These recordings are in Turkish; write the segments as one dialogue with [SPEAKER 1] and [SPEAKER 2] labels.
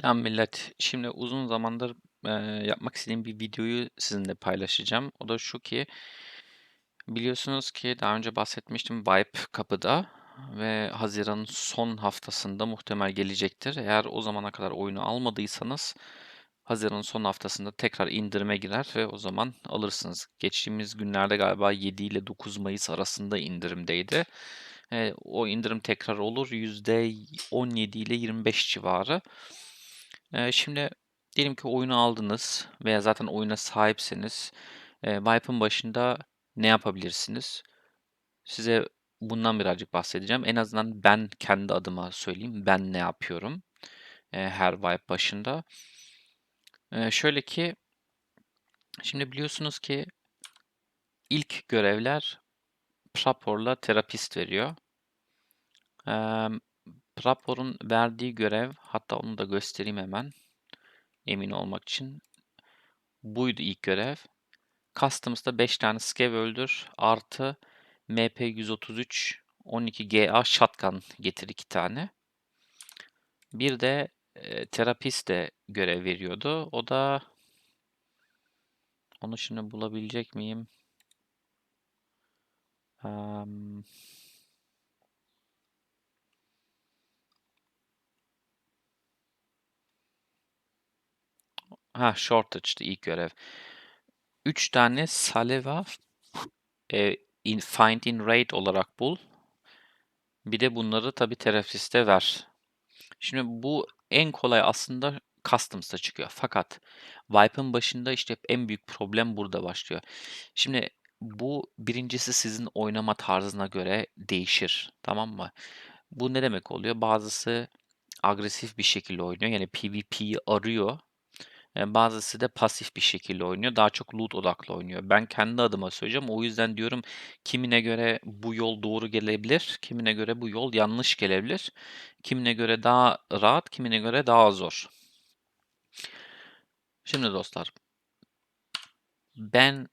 [SPEAKER 1] Selam millet. Şimdi uzun zamandır eee, yapmak istediğim bir videoyu sizinle paylaşacağım. O da şu ki, biliyorsunuz ki daha önce bahsetmiştim Vibe kapıda ve Haziran'ın son haftasında muhtemel gelecektir. Eğer o zamana kadar oyunu almadıysanız Haziran'ın son haftasında tekrar indirime girer ve o zaman alırsınız. Geçtiğimiz günlerde galiba 7 ile 9 Mayıs arasında indirimdeydi. Eee, o indirim tekrar olur. %17 ile 25 civarı. Eee, şimdi diyelim ki oyunu aldınız veya zaten oyuna sahipseniz, eee, Vibe'ın başında ne yapabilirsiniz? Size bundan birazcık bahsedeceğim. En azından ben kendi adıma söyleyeyim. Ben ne yapıyorum, eee, her Vibe başında? Eee, şöyle ki, şimdi biliyorsunuz ki ilk görevler Prapor'la Terapist veriyor. Emm, Prapor'un verdiği görev, hatta onu da göstereyim hemen emin olmak için. Buydu ilk görev. Customs'ta 5 tane scav öldür artı MP133 12GA shotgun getir 2 tane. Bir de e, terapist de görev veriyordu. O da onu şimdi bulabilecek miyim? Um, ha shortage'dı ilk görev. 3 tane Saleva e, in, find in raid olarak bul. Bir de bunları tabi terapiste ver. Şimdi bu en kolay aslında Customs'ta çıkıyor. Fakat Wipe'ın başında işte en büyük problem burada başlıyor. Şimdi bu birincisi sizin oynama tarzına göre değişir. Tamam mı? Bu ne demek oluyor? Bazısı agresif bir şekilde oynuyor. Yani PvP'yi arıyor. Yani bazısı da pasif bir şekilde oynuyor. Daha çok loot odaklı oynuyor. Ben kendi adıma söyleyeceğim. O yüzden diyorum kimine göre bu yol doğru gelebilir, kimine göre bu yol yanlış gelebilir. Kimine göre daha rahat, kimine göre daha zor. Şimdi dostlar, ben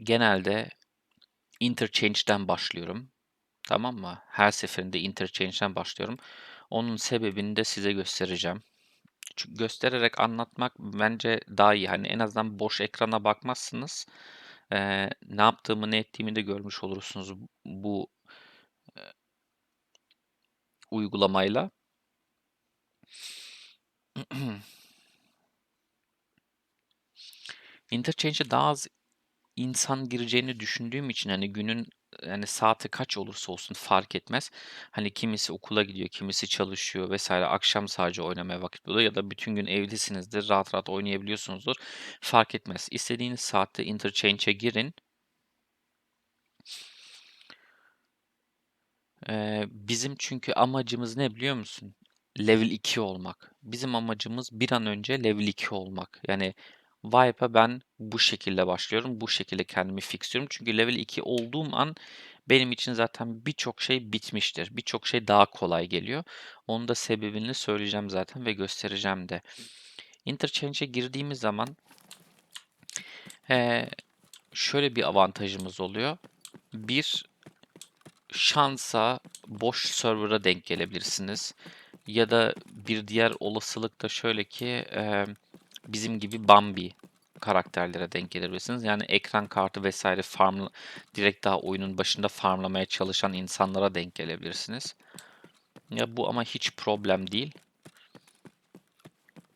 [SPEAKER 1] genelde interchange'den başlıyorum. Tamam mı? Her seferinde interchange'den başlıyorum. Onun sebebini de size göstereceğim. Çünkü göstererek anlatmak bence daha iyi. Hani en azından boş ekrana bakmazsınız. Ee, ne yaptığımı, ne ettiğimi de görmüş olursunuz bu e, uygulamayla. Interchange'e daha az insan gireceğini düşündüğüm için hani günün yani saati kaç olursa olsun fark etmez. Hani kimisi okula gidiyor, kimisi çalışıyor vesaire. Akşam sadece oynamaya vakit buluyor ya da bütün gün evlisinizdir, rahat rahat oynayabiliyorsunuzdur. Fark etmez. İstediğiniz saatte interchange'e girin. Ee, bizim çünkü amacımız ne biliyor musun? Level 2 olmak. Bizim amacımız bir an önce level 2 olmak. Yani Vibe'a ben bu şekilde başlıyorum. Bu şekilde kendimi fixliyorum. Çünkü level 2 olduğum an benim için zaten birçok şey bitmiştir. Birçok şey daha kolay geliyor. Onun da sebebini söyleyeceğim zaten ve göstereceğim de. Interchange'e girdiğimiz zaman şöyle bir avantajımız oluyor. Bir, şansa boş server'a denk gelebilirsiniz. Ya da bir diğer olasılık da şöyle ki e, bizim gibi Bambi karakterlere denk gelebilirsiniz. Yani ekran kartı vesaire farm direkt daha oyunun başında farmlamaya çalışan insanlara denk gelebilirsiniz. Ya bu ama hiç problem değil.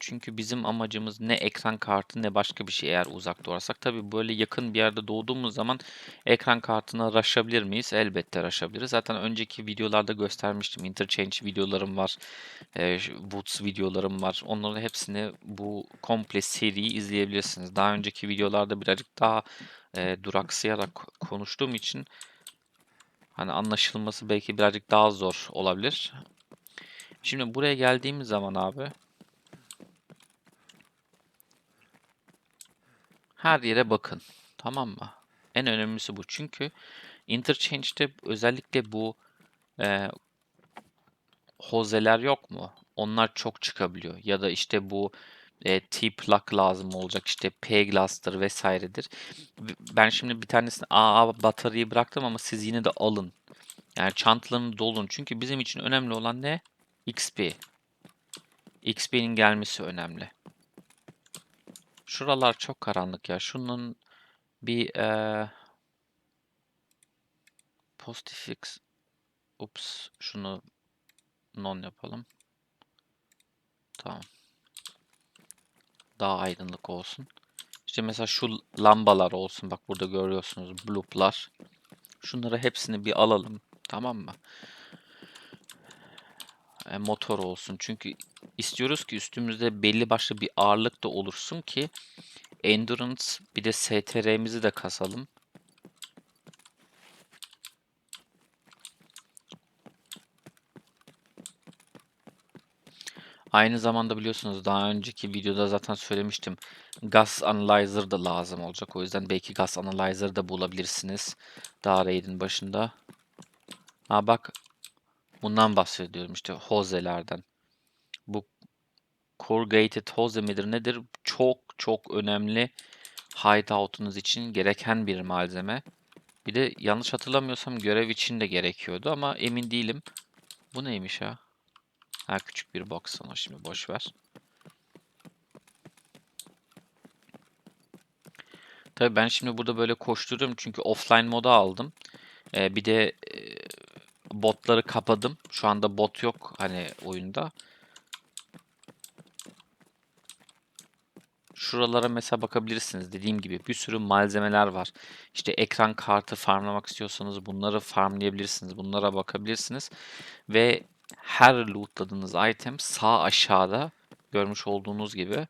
[SPEAKER 1] Çünkü bizim amacımız ne ekran kartı ne başka bir şey eğer uzakta olursak. Tabi böyle yakın bir yerde doğduğumuz zaman ekran kartına raşabilir miyiz? Elbette raşabiliriz. Zaten önceki videolarda göstermiştim. Interchange videolarım var. E, Woods videolarım var. Onların hepsini bu komple seriyi izleyebilirsiniz. Daha önceki videolarda birazcık daha e, duraksayarak konuştuğum için hani anlaşılması belki birazcık daha zor olabilir. Şimdi buraya geldiğimiz zaman abi Her yere bakın. Tamam mı? En önemlisi bu. Çünkü interchange'de özellikle bu e, hozeler yok mu? Onlar çok çıkabiliyor. Ya da işte bu e, T-plug lazım olacak. işte P-glass'tır vesairedir. Ben şimdi bir tanesini AA bataryayı bıraktım ama siz yine de alın. Yani çantalarını dolun. Çünkü bizim için önemli olan ne? XP. XP'nin gelmesi önemli. Şuralar çok karanlık ya. Şunun bir eee pozitif X Ups şunu non yapalım. Tamam. Daha aydınlık olsun. İşte mesela şu lambalar olsun. Bak burada görüyorsunuz blooplar. Şunları hepsini bir alalım. Tamam mı? E, motor olsun. Çünkü istiyoruz ki üstümüzde belli başlı bir ağırlık da olursun ki endurance bir de STR'mizi de kasalım. Aynı zamanda biliyorsunuz daha önceki videoda zaten söylemiştim. Gas Analyzer da lazım olacak. O yüzden belki Gas Analyzer da bulabilirsiniz. Daha raid'in başında. Ha bak bundan bahsediyorum işte hozelerden. Bu corrugated hose midir nedir? Çok çok önemli hideout'unuz için gereken bir malzeme. Bir de yanlış hatırlamıyorsam görev için de gerekiyordu ama emin değilim. Bu neymiş ha? Ha küçük bir box ama şimdi boş ver. Tabii ben şimdi burada böyle koşturuyorum çünkü offline moda aldım. Ee, bir de e, botları kapadım. Şu anda bot yok hani oyunda. Şuralara mesela bakabilirsiniz. Dediğim gibi bir sürü malzemeler var. İşte ekran kartı farmlamak istiyorsanız bunları farmlayabilirsiniz. Bunlara bakabilirsiniz. Ve her lootladığınız item sağ aşağıda görmüş olduğunuz gibi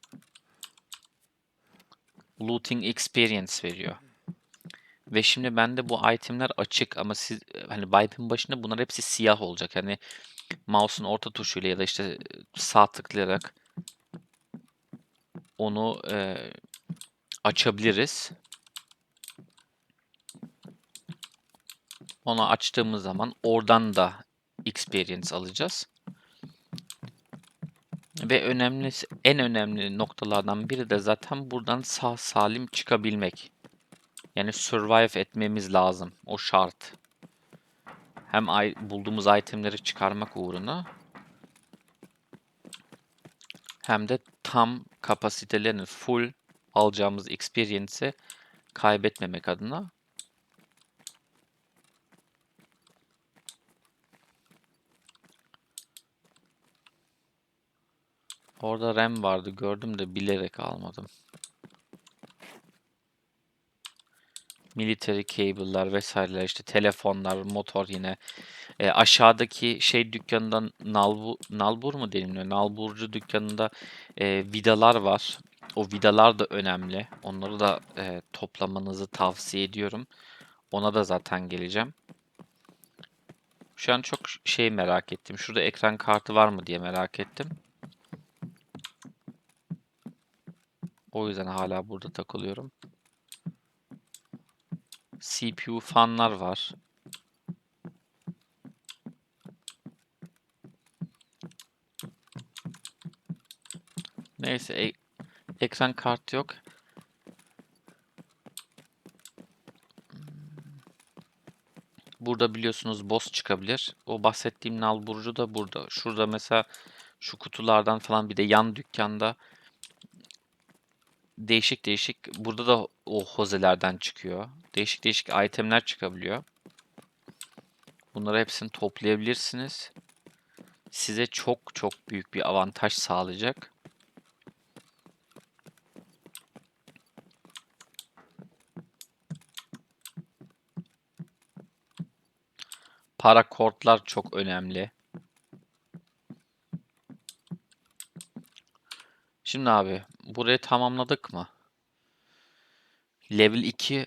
[SPEAKER 1] looting experience veriyor. Ve şimdi bende bu itemler açık ama siz hani wipe'in başında bunlar hepsi siyah olacak. Hani mouse'un orta tuşuyla ya da işte sağ tıklayarak onu e, açabiliriz. Onu açtığımız zaman oradan da experience alacağız. Ve önemli, en önemli noktalardan biri de zaten buradan sağ salim çıkabilmek. Yani survive etmemiz lazım. O şart. Hem bulduğumuz itemleri çıkarmak uğruna hem de tam kapasitelerini full alacağımız experience'i kaybetmemek adına Orada RAM vardı gördüm de bilerek almadım. Military cable'lar vesaireler işte telefonlar, motor yine. E, aşağıdaki şey dükkanından Nalbu, Nalbur mu deniliyor? Nalburcu dükkanında e, vidalar var. O vidalar da önemli. Onları da e, toplamanızı tavsiye ediyorum. Ona da zaten geleceğim. Şu an çok şey merak ettim. Şurada ekran kartı var mı diye merak ettim. O yüzden hala burada takılıyorum. CPU fanlar var. Neyse e ekran kartı yok. Burada biliyorsunuz boss çıkabilir. O bahsettiğim nal burcu da burada. Şurada mesela şu kutulardan falan bir de yan dükkanda değişik değişik burada da o hozelerden çıkıyor. Değişik değişik itemler çıkabiliyor. Bunları hepsini toplayabilirsiniz. Size çok çok büyük bir avantaj sağlayacak. Para kortlar çok önemli. Şimdi abi burayı tamamladık mı? Level 2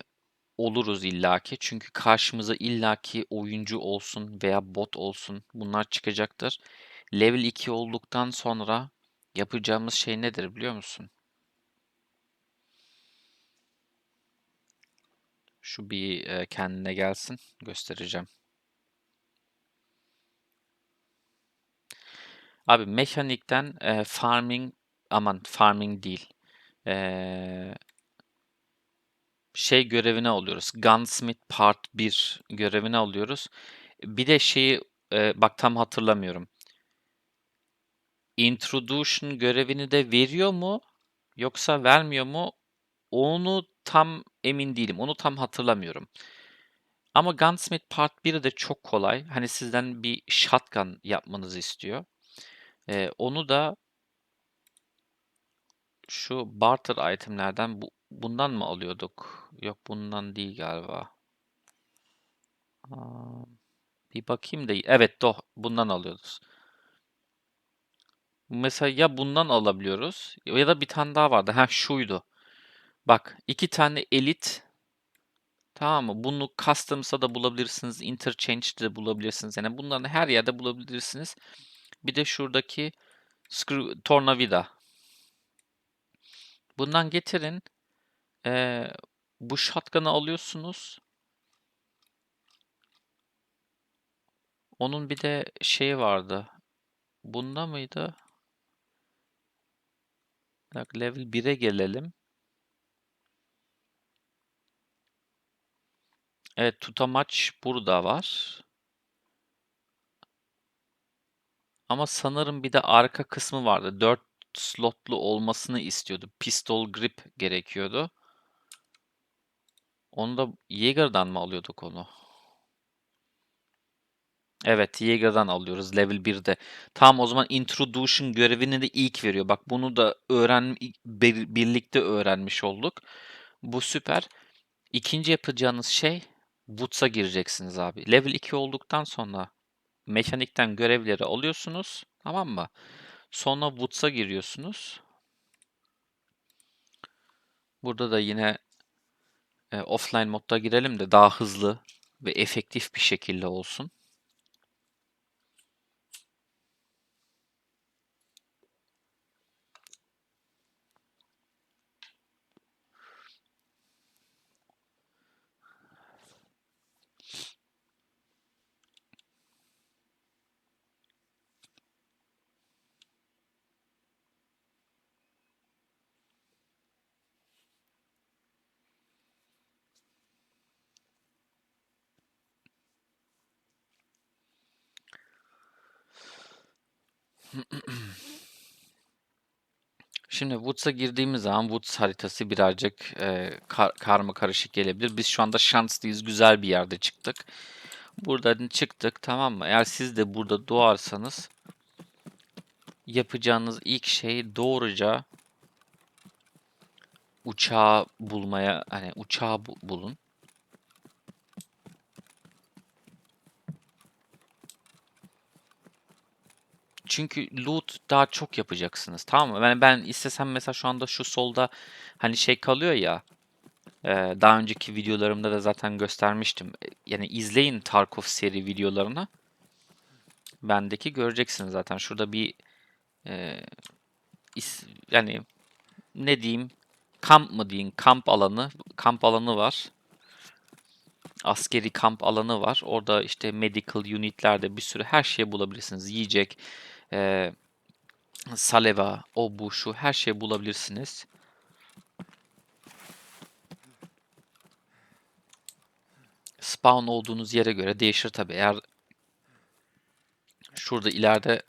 [SPEAKER 1] oluruz illaki. Çünkü karşımıza illaki oyuncu olsun veya bot olsun bunlar çıkacaktır. Level 2 olduktan sonra yapacağımız şey nedir biliyor musun? Şu bir e, kendine gelsin göstereceğim. Abi mekanikten e, farming aman farming değil. E, şey görevine alıyoruz. Gunsmith Part 1 görevine alıyoruz. Bir de şeyi e, bak tam hatırlamıyorum. introduction görevini de veriyor mu yoksa vermiyor mu? Onu tam emin değilim. Onu tam hatırlamıyorum. Ama Gunsmith Part 1 de çok kolay. Hani sizden bir shotgun yapmanızı istiyor. Ee, onu da şu barter itemlerden bu, bundan mı alıyorduk? Yok bundan değil galiba. Bir bakayım da evet do bundan alıyoruz. Mesela ya bundan alabiliyoruz ya da bir tane daha vardı. Ha şuydu. Bak iki tane elit tamam mı? Bunu customs'a da bulabilirsiniz. Interchange'de de bulabilirsiniz. Yani bunların her yerde bulabilirsiniz. Bir de şuradaki screw, tornavida. Bundan getirin. Ee, bu shotgun'ı alıyorsunuz. Onun bir de şeyi vardı. Bunda mıydı? Bak level 1'e gelelim. Evet tutamaç burada var. Ama sanırım bir de arka kısmı vardı. 4 slotlu olmasını istiyordu. Pistol grip gerekiyordu. Onu da Jaeger'dan mı alıyorduk onu? Evet, Jaeger'dan alıyoruz level 1'de. Tamam o zaman introduction görevini de ilk veriyor. Bak bunu da öğren bir- birlikte öğrenmiş olduk. Bu süper. İkinci yapacağınız şey Woods'a gireceksiniz abi. Level 2 olduktan sonra mekanikten görevleri alıyorsunuz. Tamam mı? Sonra Woods'a giriyorsunuz. Burada da yine offline modda girelim de daha hızlı ve efektif bir şekilde olsun. Şimdi Woods'a girdiğimiz zaman Woods haritası birazcık e, kar, karma karışık gelebilir. Biz şu anda şanslıyız. Güzel bir yerde çıktık. Buradan çıktık tamam mı? Eğer siz de burada doğarsanız yapacağınız ilk şey doğruca uçağı bulmaya hani uçağı bu- bulun. Çünkü loot daha çok yapacaksınız. Tamam mı? Ben ben istesem mesela şu anda şu solda hani şey kalıyor ya. daha önceki videolarımda da zaten göstermiştim. E, Yani izleyin Tarkov seri videolarını. Bendeki göreceksiniz zaten. Şurada bir e, is- yani ne diyeyim kamp mı diyeyim kamp alanı kamp alanı var. Askeri kamp alanı var. Orada işte medical unitlerde bir sürü her şeyi bulabilirsiniz. Yiyecek, e, saleva, o bu şu her şeyi bulabilirsiniz. Spawn olduğunuz yere göre değişir tabii. Eğer şurada ileride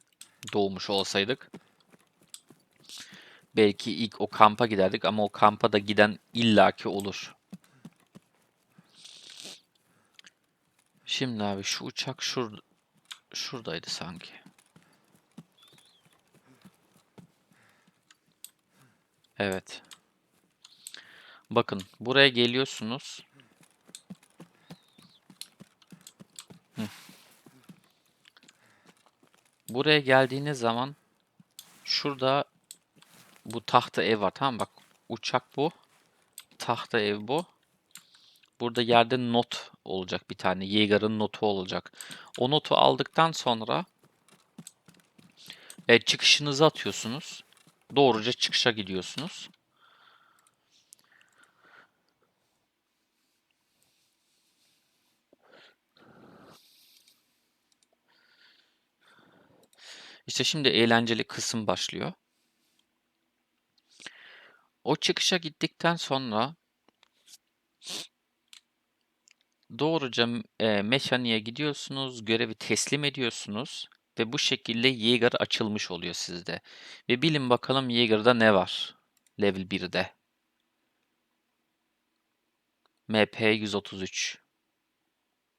[SPEAKER 1] doğmuş olsaydık belki ilk o kampa giderdik ama o kampa da giden illaki olur. Şimdi abi şu uçak şur şuradaydı sanki. Evet. Bakın buraya geliyorsunuz. Buraya geldiğiniz zaman şurada bu tahta ev var tamam? Bak uçak bu. Tahta ev bu. Burada yerde not olacak bir tane. Yeager'ın notu olacak. O notu aldıktan sonra e, çıkışınızı atıyorsunuz. Doğruca çıkışa gidiyorsunuz. İşte şimdi eğlenceli kısım başlıyor. O çıkışa gittikten sonra doğruca e, mekaniğe gidiyorsunuz, görevi teslim ediyorsunuz. Ve bu şekilde Jaeger açılmış oluyor sizde. Ve bilin bakalım Jaeger'da ne var? Level 1'de. MP133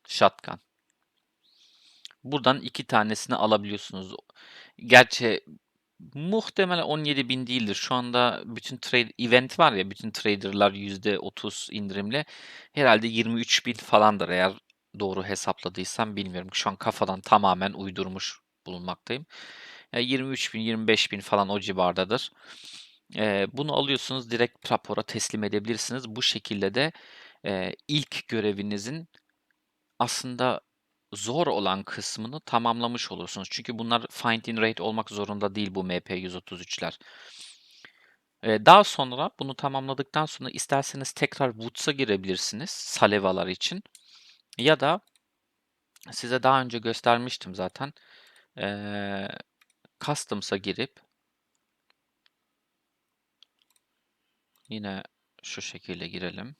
[SPEAKER 1] Shotgun. Buradan iki tanesini alabiliyorsunuz. Gerçi muhtemelen 17.000 değildir. Şu anda bütün trade event var ya bütün traderlar %30 indirimle herhalde 23.000 falandır eğer doğru hesapladıysam bilmiyorum. Şu an kafadan tamamen uydurmuş bulunmaktayım. Yani 23.000 25.000 falan o civardadır. Ee, bunu alıyorsunuz direkt rapora teslim edebilirsiniz. Bu şekilde de e, ilk görevinizin aslında zor olan kısmını tamamlamış olursunuz. Çünkü bunlar find in rate olmak zorunda değil bu MP133'ler. Ee, daha sonra bunu tamamladıktan sonra isterseniz tekrar Woods'a girebilirsiniz Salevalar için. Ya da size daha önce göstermiştim zaten. Customs'a girip yine şu şekilde girelim.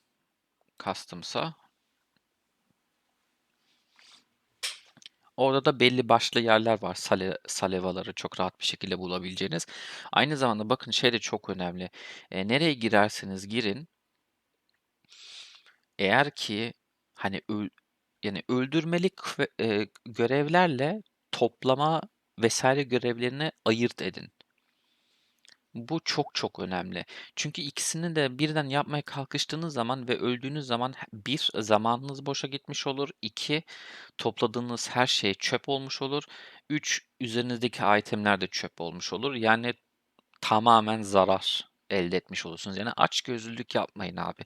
[SPEAKER 1] Customs'a. Orada da belli başlı yerler var. Sale, salevaları çok rahat bir şekilde bulabileceğiniz. Aynı zamanda bakın şey de çok önemli. E, nereye girerseniz girin. Eğer ki hani öl, yani öldürmelik ve, e, görevlerle toplama vesaire görevlerini ayırt edin. Bu çok çok önemli. Çünkü ikisini de birden yapmaya kalkıştığınız zaman ve öldüğünüz zaman bir zamanınız boşa gitmiş olur. iki topladığınız her şey çöp olmuş olur. Üç üzerinizdeki itemler de çöp olmuş olur. Yani tamamen zarar elde etmiş olursunuz. Yani açgözlülük yapmayın abi.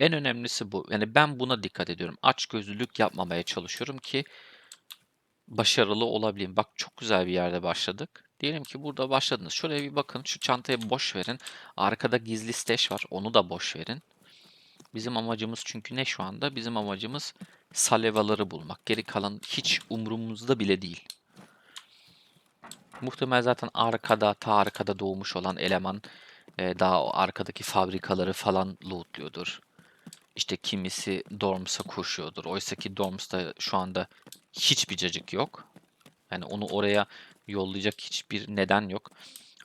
[SPEAKER 1] En önemlisi bu. Yani ben buna dikkat ediyorum. Açgözlülük yapmamaya çalışıyorum ki başarılı olabileyim. Bak çok güzel bir yerde başladık. Diyelim ki burada başladınız. Şuraya bir bakın. Şu çantayı boş verin. Arkada gizli stash var. Onu da boş verin. Bizim amacımız çünkü ne şu anda? Bizim amacımız salevaları bulmak. Geri kalan hiç umurumuzda bile değil. Muhtemelen zaten arkada, ta arkada doğmuş olan eleman e, daha o arkadaki fabrikaları falan lootluyordur. İşte kimisi Dorms'a koşuyordur. Oysa ki Dorms'ta şu anda hiçbir cacık yok. Yani onu oraya yollayacak hiçbir neden yok.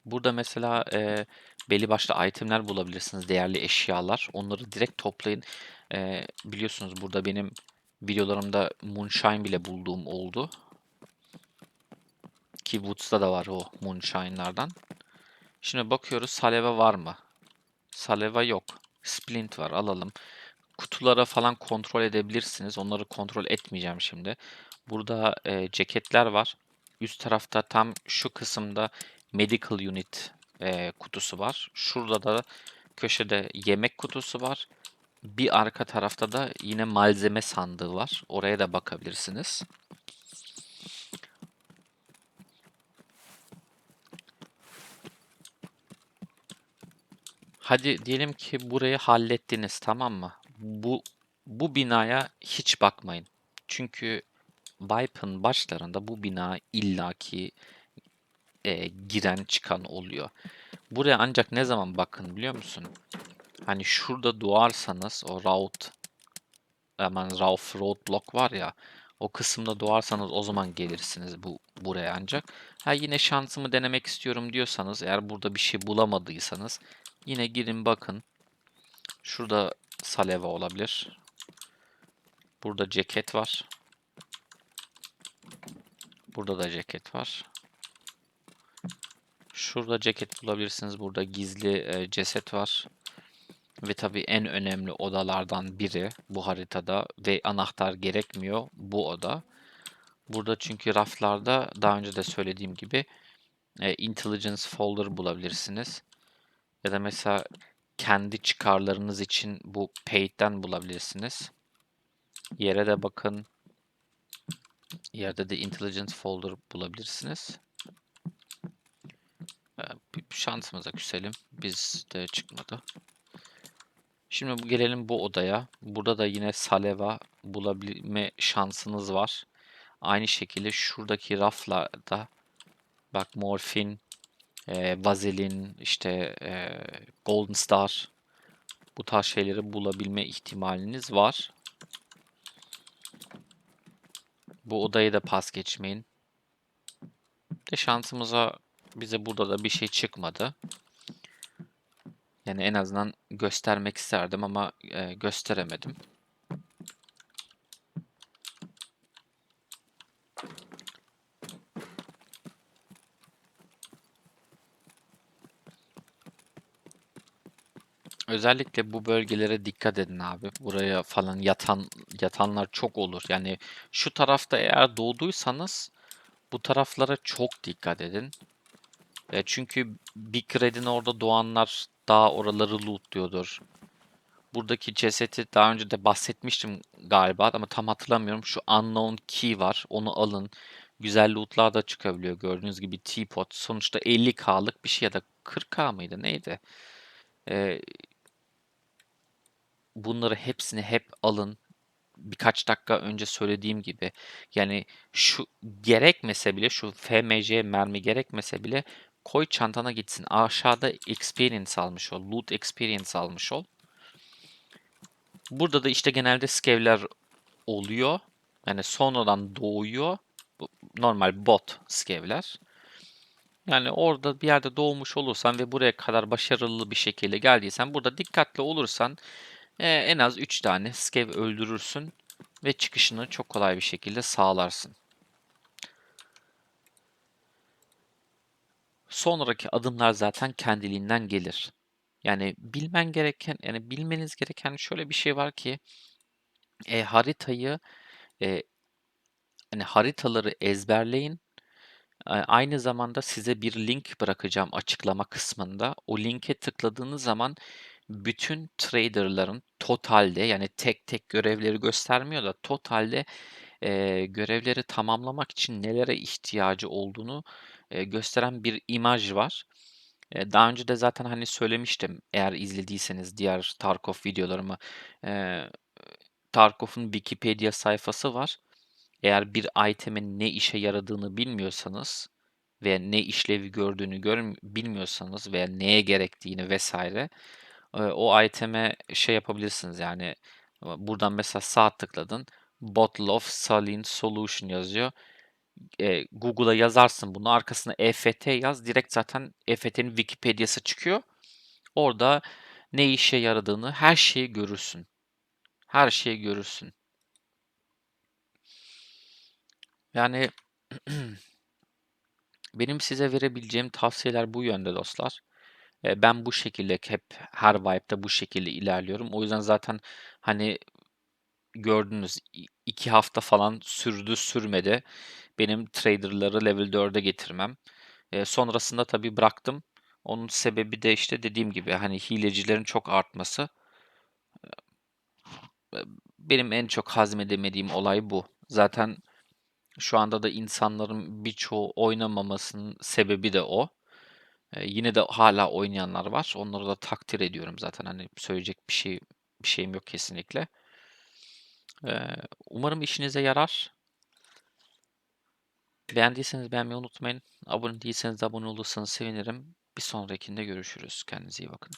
[SPEAKER 1] Burada mesela e, belli başlı itemler bulabilirsiniz, değerli eşyalar. Onları direkt toplayın. E, biliyorsunuz burada benim videolarımda Moonshine bile bulduğum oldu. Ki Woods'ta da var o Moonshine'lardan. Şimdi bakıyoruz Saleva var mı? Saleva yok. Splint var alalım. Kutulara falan kontrol edebilirsiniz. Onları kontrol etmeyeceğim şimdi. Burada e, ceketler var. Üst tarafta tam şu kısımda Medical Unit e, kutusu var. Şurada da köşede yemek kutusu var. Bir arka tarafta da yine malzeme sandığı var. Oraya da bakabilirsiniz. Hadi diyelim ki burayı hallettiniz tamam mı? Bu bu binaya hiç bakmayın. Çünkü Wipe'ın başlarında bu bina illaki e, giren çıkan oluyor. Buraya ancak ne zaman bakın biliyor musun? Hani şurada doğarsanız o route hemen Rauf roadblock var ya o kısımda doğarsanız o zaman gelirsiniz bu buraya ancak. Ha yine şansımı denemek istiyorum diyorsanız eğer burada bir şey bulamadıysanız yine girin bakın. Şurada saleva olabilir. Burada ceket var. Burada da ceket var. Şurada ceket bulabilirsiniz. Burada gizli e, ceset var. Ve tabii en önemli odalardan biri bu haritada ve anahtar gerekmiyor bu oda. Burada çünkü raflarda daha önce de söylediğim gibi e, intelligence folder bulabilirsiniz. Ya da mesela kendi çıkarlarınız için bu paid'den bulabilirsiniz. Yere de bakın. Yerde de intelligence folder bulabilirsiniz. Ee, şansımıza küselim. Bizde çıkmadı. Şimdi gelelim bu odaya. Burada da yine saleva bulabilme şansınız var. Aynı şekilde şuradaki raflarda bak morfin, e, vazelin, işte e, golden star bu tarz şeyleri bulabilme ihtimaliniz var. Bu odayı da pas geçmeyin. De şansımıza bize burada da bir şey çıkmadı. Yani en azından göstermek isterdim ama e, gösteremedim. Özellikle bu bölgelere dikkat edin abi. Buraya falan yatan yatanlar çok olur. Yani şu tarafta eğer doğduysanız bu taraflara çok dikkat edin. E, çünkü Big Red'in orada doğanlar daha oraları lootluyordur. Buradaki cesedi daha önce de bahsetmiştim galiba ama tam hatırlamıyorum. Şu Unknown Key var. Onu alın. Güzel lootlar da çıkabiliyor. Gördüğünüz gibi Teapot. Sonuçta 50k'lık bir şey ya da 40k mıydı neydi? Ee, bunları hepsini hep alın. Birkaç dakika önce söylediğim gibi yani şu gerekmese bile şu FMC mermi gerekmese bile koy çantana gitsin. Aşağıda experience almış ol. Loot experience almış ol. Burada da işte genelde skevler oluyor. Yani sonradan doğuyor. Normal bot skevler. Yani orada bir yerde doğmuş olursan ve buraya kadar başarılı bir şekilde geldiysen burada dikkatli olursan e, en az 3 tane skev öldürürsün ve çıkışını çok kolay bir şekilde sağlarsın. Sonraki adımlar zaten kendiliğinden gelir. Yani bilmen gereken, yani bilmeniz gereken şöyle bir şey var ki e, haritayı e, hani haritaları ezberleyin. Aynı zamanda size bir link bırakacağım açıklama kısmında. O linke tıkladığınız zaman bütün traderların totalde yani tek tek görevleri göstermiyor da totalde e, görevleri tamamlamak için nelere ihtiyacı olduğunu e, gösteren bir imaj var. E, daha önce de zaten hani söylemiştim eğer izlediyseniz diğer Tarkov videolarımı. E, Tarkov'un Wikipedia sayfası var. Eğer bir itemin ne işe yaradığını bilmiyorsanız ve ne işlevi gördüğünü gör bilmiyorsanız veya neye gerektiğini vesaire o iteme şey yapabilirsiniz yani buradan mesela sağ tıkladın bottle of saline solution yazıyor. E, Google'a yazarsın bunu arkasına EFT yaz direkt zaten EFT'nin Wikipedia'sı çıkıyor. Orada ne işe yaradığını her şeyi görürsün. Her şeyi görürsün. Yani benim size verebileceğim tavsiyeler bu yönde dostlar. Ben bu şekilde hep her vibe'da bu şekilde ilerliyorum. O yüzden zaten hani gördünüz iki hafta falan sürdü sürmedi benim traderları level 4'e getirmem. E, sonrasında tabii bıraktım. Onun sebebi de işte dediğim gibi hani hilecilerin çok artması. Benim en çok hazmedemediğim olay bu. Zaten şu anda da insanların birçoğu oynamamasının sebebi de o. Yine de hala oynayanlar var. Onları da takdir ediyorum zaten. Hani söyleyecek bir şey bir şeyim yok kesinlikle. Umarım işinize yarar. Beğendiyseniz beğenmeyi unutmayın. Abone değilseniz de abone olursanız sevinirim. Bir sonrakinde görüşürüz. Kendinize iyi bakın.